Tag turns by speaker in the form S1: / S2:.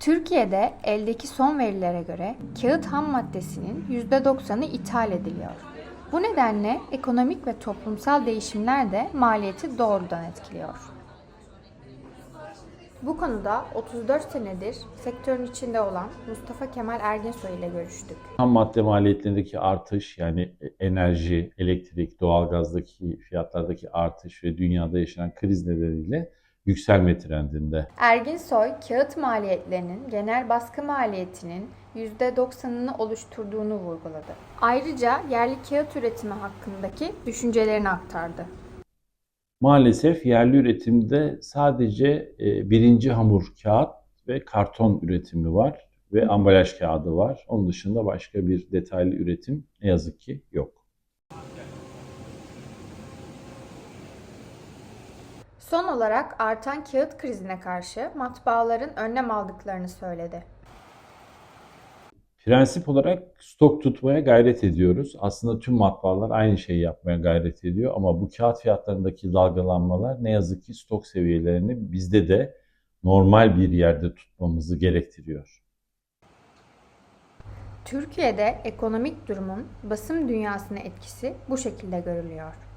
S1: Türkiye'de eldeki son verilere göre kağıt ham maddesinin %90'ı ithal ediliyor. Bu nedenle ekonomik ve toplumsal değişimler de maliyeti doğrudan etkiliyor. Bu konuda 34 senedir sektörün içinde olan Mustafa Kemal Erginsoy ile görüştük.
S2: Ham madde maliyetlerindeki artış yani enerji, elektrik, doğalgazdaki fiyatlardaki artış ve dünyada yaşanan kriz nedeniyle yükselme trendinde.
S1: Erginsoy, kağıt maliyetlerinin genel baskı maliyetinin %90'ını oluşturduğunu vurguladı. Ayrıca yerli kağıt üretimi hakkındaki düşüncelerini aktardı.
S2: Maalesef yerli üretimde sadece e, birinci hamur kağıt ve karton üretimi var ve ambalaj kağıdı var. Onun dışında başka bir detaylı üretim ne yazık ki yok.
S1: Son olarak artan kağıt krizine karşı matbaaların önlem aldıklarını söyledi.
S2: Prensip olarak stok tutmaya gayret ediyoruz. Aslında tüm matbaalar aynı şeyi yapmaya gayret ediyor ama bu kağıt fiyatlarındaki dalgalanmalar ne yazık ki stok seviyelerini bizde de normal bir yerde tutmamızı gerektiriyor.
S1: Türkiye'de ekonomik durumun basım dünyasına etkisi bu şekilde görülüyor.